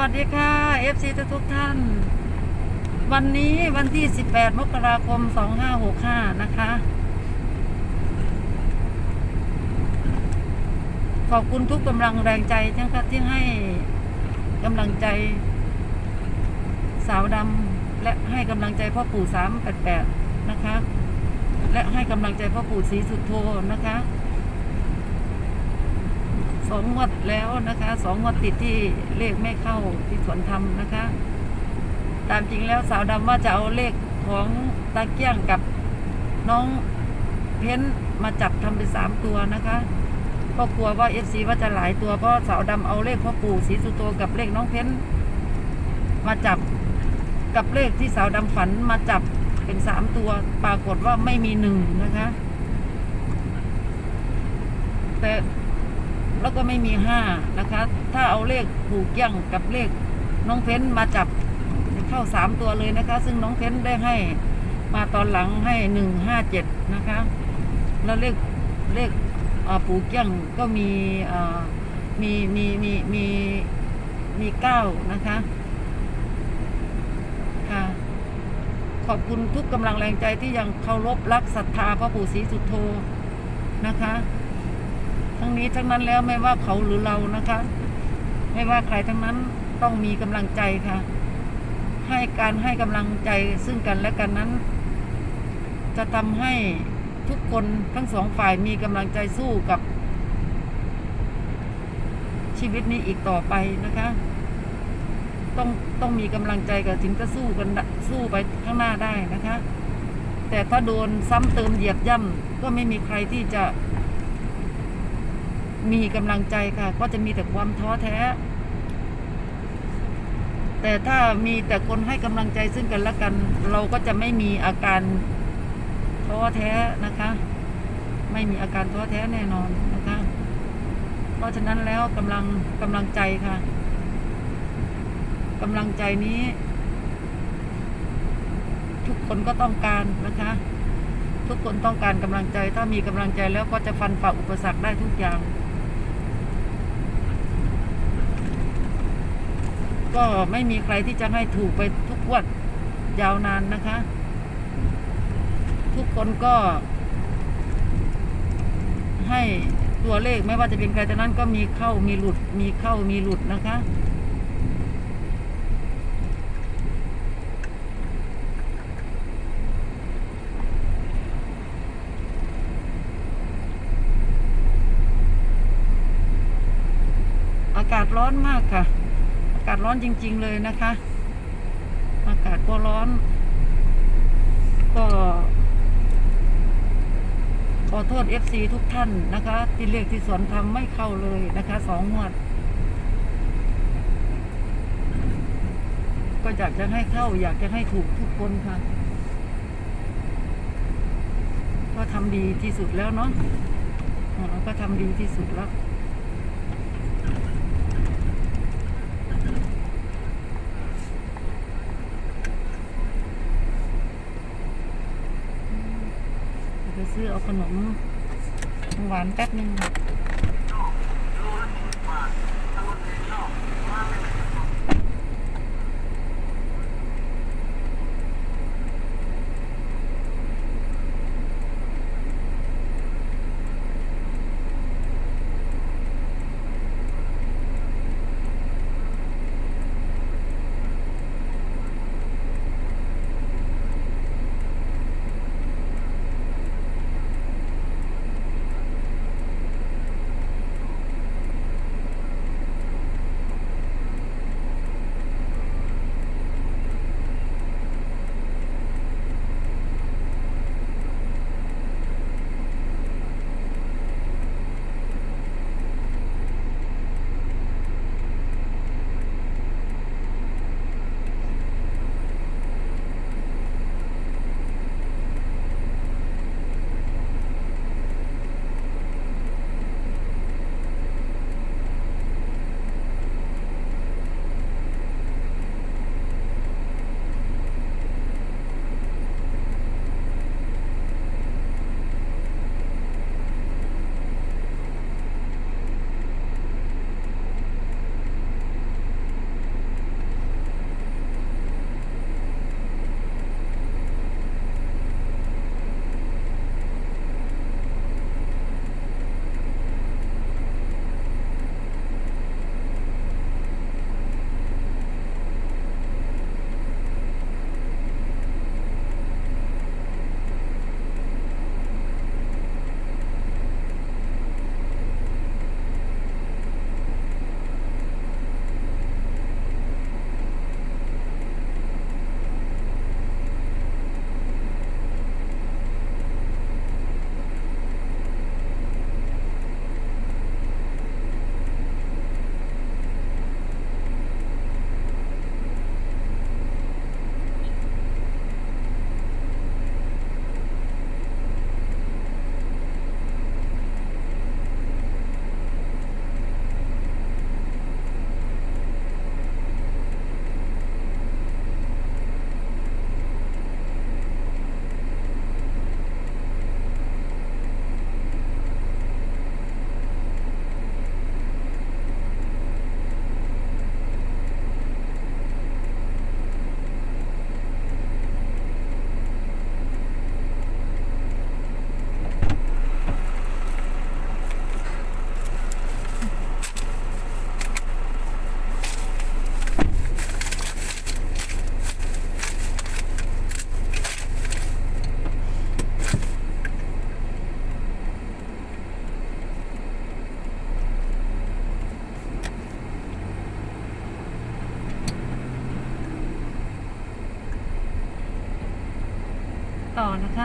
วัสดีค่ะ FC ทุกทุกท่าน วันนี้วันที่ 18 มกราคม 2565 นะคะ ขอบคุณทุกกำลังแรงใจนะคะที่ให้กำลังใจ สาวดำและให้กำลังใจพ่อปู่388 นะคะ และให้กำลังใจพ่อปู่ศรีสุดโทนะคะ สองงวดแล้วนะคะสองงวดติดที่เลขไม่เข้าที่สวนธรรมนะคะ ตามจริงแล้วสาวดำว่าจะเอาเลขของตาเกี้ยงกับน้องเพ้นมาจับทำเป็นสามตัวนะคะก็กลัวว่าเอฟซีว่าจะหลายตัวเพราะสาวดำเอาเลขพ่อปู่ศรีสุโตกับเลขน้องเพ้นมาจับกับเลขที่สาวดำฝันมาจับเป็นสามตัว ปรากฏว่าไม่มีหนึ่งนะคะ แต่ แล้วก็ไม่มีห้านะคะ ถ้าเอาเลขผูกเกี้ยงกับเลขน้องเพ้นมาจับเข้าสามตัวเลยนะคะ ซึ่งน้องเพ้นได้ให้มาตอนหลังให้หนึ่งห้าเจ็ดนะคะ แล้วเลขเลขเอ่อผูกเกี้ยงก็มีมีมีมีมีมีเก้านะคะค่ะขอบคุณทุกกำลังแรงใจที่ยังเคารพรักศรัทธาพระปู่ศรีสุโธนะคะ ทั้งนี้ทั้งนั้นแล้วไม่ว่าเขาหรือเรานะคะ ไม่ว่าใครทั้งนั้นต้องมีกำลังใจค่ะ ให้การให้กำลังใจซึ่งกันและกันนั้น จะทำให้ทุกคนทั้งสองฝ่ายมีกำลังใจสู้กับ ชีวิตนี้อีกต่อไปนะคะ ต้องต้องมีกำลังใจกับถึงจะสู้กันสู้ไปข้างหน้าได้นะคะ แต่ถ้าโดนซ้ำเติมเหยียบย่ำก็ไม่มีใครที่จะ มีกำลังใจค่ะ ก็จะมีแต่ความท้อแท้ แต่ถ้ามีแต่คนให้กำลังใจซึ่งกันและกัน เราก็จะไม่มีอาการท้อแท้นะคะ ไม่มีอาการท้อแท้แน่นอนนะคะ เพราะฉะนั้นแล้วกำลังกำลังใจค่ะกำลังใจนี้ ทุกคนก็ต้องการนะคะ ทุกคนต้องการกำลังใจ ถ้ามีกำลังใจแล้วก็จะฟันฝ่าอุปสรรคได้ทุกอย่าง ก็ไม่มีใครที่จะให้ถูกไปทุกวัดยาวนานนะคะ ทุกคนก็ ให้ตัวเลขไม่ว่าจะเป็นใครแต่นั้นก็มีเข้ามีหลุด มีเข้ามีหลุดนะคะ อากาศร้อนมากค่ะากาศร้อนจริง ๆ เลยนะคะ อากาศก็ร้อน ก็ขอโทษ FC ทุกท่านนะคะ ที่เลขที่สวนทำไม่เข้าเลยนะคะสองงวด ก็อยากจะให้เข้า อยากจะให้ถูกทุกคนค่ะ ก็ทำดีที่สุดแล้วเนาะก็ทำดีที่สุดแล้ว เดี๋ยว ไปซื้อเอาขนมหวานแป๊บนึงค่ะ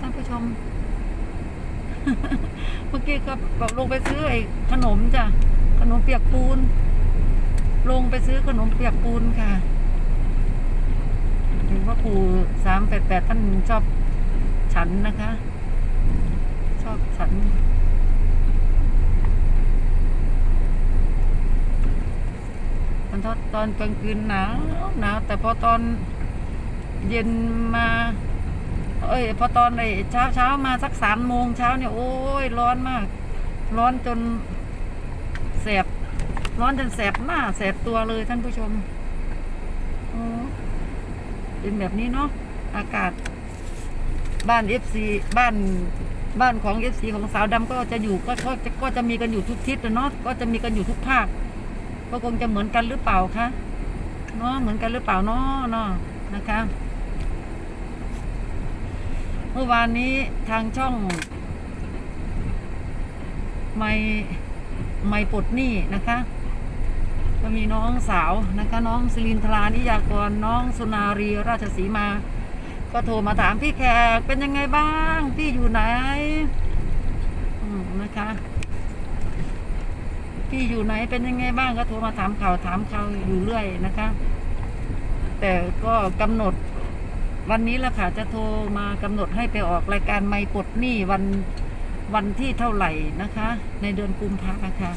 ท่านผู้ชม เมื่อกี้ก็บอกลงไปซื้อไอ้ขนมจ้ะ ขนมเปียกปูน ลงไปซื้อขนมเปียกปูนค่ะเห็นว่าครูสามแปดแปดท่านชอบฉันนะคะ ชอบฉันตอนตอนกลางคืนหนาวหนาวแต่พอตอนเย็นมา เอ้ยพอตอนไอ้เช้าเช้ามาสักสามโมงเช้าเนี่ยโอ้ยร้อนมาก ร้อนจนแสบร้อนจนแสบหน้าแสบตัวเลยท่านผู้ชมโอ้เป็นแบบนี้เนาะอากาศ บ้านเอฟซีบ้านบ้านของเอฟซีของสาวดำก็จะอยู่ก็ก็จะก็จะมีกันอยู่ทุกทิศอะเนาะก็จะมีกันอยู่ทุกภาคก็คงจะเหมือนกันหรือเปล่าคะเนาะเหมือนกันหรือเปล่าเนาะเนาะนะคะ มื่อวานนี้ทางช่อง ไม่ไม่ปลดหนี้นะคะ ก็มีน้องสาวนะคะ น้องสิรินทรานิยากรน้องสุนารีราชสีมา ก็โทรมาถามพี่แขกเป็นยังไงบ้าง พี่อยู่ไหนนะคะ พี่อยู่ไหนเป็นยังไงบ้างก็โทรมาถามข่าวถามข่าวอยู่เรื่อยนะคะ แต่ก็กำหนด วันนี้ละค่ะจะโทรมากำหนดให้ไปออกรายการไม่ปลดหนี้วันวันที่เท่าไหร่นะคะ ในเดือนกุมภาค่ะ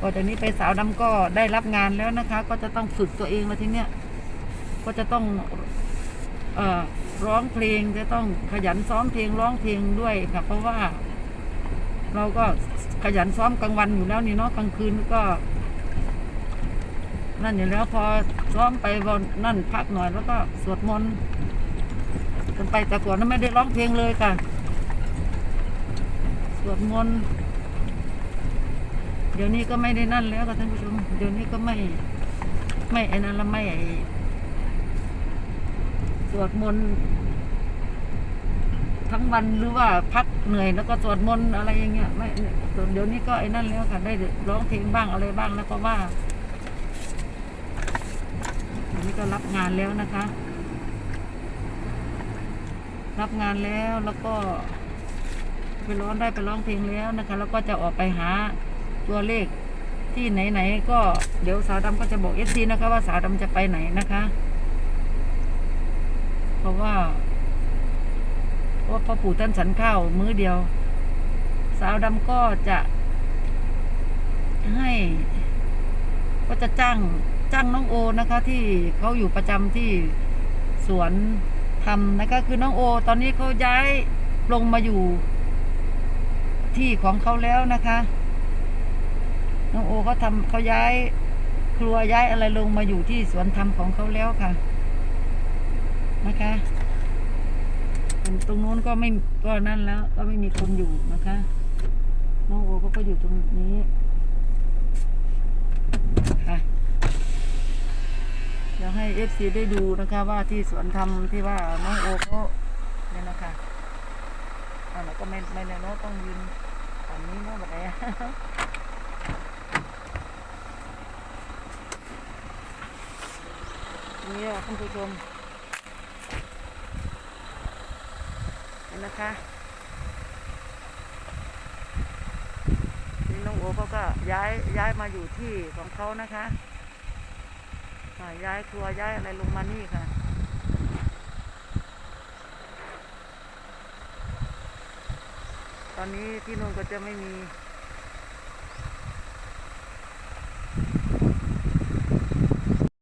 ก็จากนี้ไปสาวดำก็ได้รับงานแล้วนะคะ ก็จะต้องฝึกตัวเองแล้วทีเนี้ยก็จะต้องเอ่อร้องเพลงจะต้องขยันซ้อมเพลงร้องเพลงด้วยค่ะเพราะว่า เราก็ขยันซ้อมกลางวันอยู่แล้วนี่เนาะกลางคืนก็ นั่นอยู่แล้วพอซ้อมไปวันนั่นพักหน่อยแล้วก็สวดมนต์ กันไปแต่ก่อนนั้นไม่ได้ร้องเพลงเลยค่ะสวดมนต์เดี๋ยวนี้ก็ไม่ได้นั่นแล้วค่ะท่านผู้ชม เดี๋ยวนี้ก็ไม่ ไม่ไอ้นั้นละไม่ไอ้สวดมนต์ทั้งวันหรือว่าพักเหนื่อยแล้วก็สวดมนต์อะไรอย่างเงี้ยไม่เดี๋ยวนี้ก็ไอ้นั่นแล้วค่ะ ได้ร้องเพลงบ้างอะไรบ้างแล้วก็ว่าอันนี้ก็รับงานแล้วนะคะ รับงานแล้วแล้วก็ไปร้องได้ไปร้องเพลงแล้วนะคะ แล้วก็จะออกไปหาตัวเลขที่ไหนๆก็เดี๋ยวสาวดำก็จะบอกเอซีนะคะ ว่าสาวดำจะไปไหนนะคะ เพราะว่าเพราะพ่อปู่ท่านฉันข้าวมื้อเดียว สาวดำก็จะให้ ก็จะจ้างจ้างน้องโอนะคะ ที่เขาอยู่ประจำที่สวน ทำนะคะคือน้องโอ ตอนนี้เขาย้ายลงมาอยู่ ที่ของเขาแล้วนะคะ น้องโอเขาทำเขาย้าย ครัวย้ายอะไรลงมาอยู่ที่สวนธรรมของเขาแล้วค่ะ นะคะตรงนู้นก็ไม่ก็นั่นแล้ว ก็ไม่มีคนอยู่นะคะ น้องโอเขาก็อยู่ตรงนี้ค่ะ ดี๋ยวให้เอฟซีได้ดูนะคะ ว่าที่สวนธรรมที่ว่าน้องโอเขาเนี่ยนะคะอ่าแล้วก็ไม่ไม่แน่เนอะต้องยืนฝั่งนี้เนาะแบบไหนนี่อะท่านผู้ชมเห็นนะคะนี่น้องโอเขาก็ย้ายย้ายมาอยู่ที่ของเขานะคะ ค่ะ ย้ายครัวย้ายอะไรลงมานี่ค่ะตอนนี้ที่นู่นก็จะไม่มี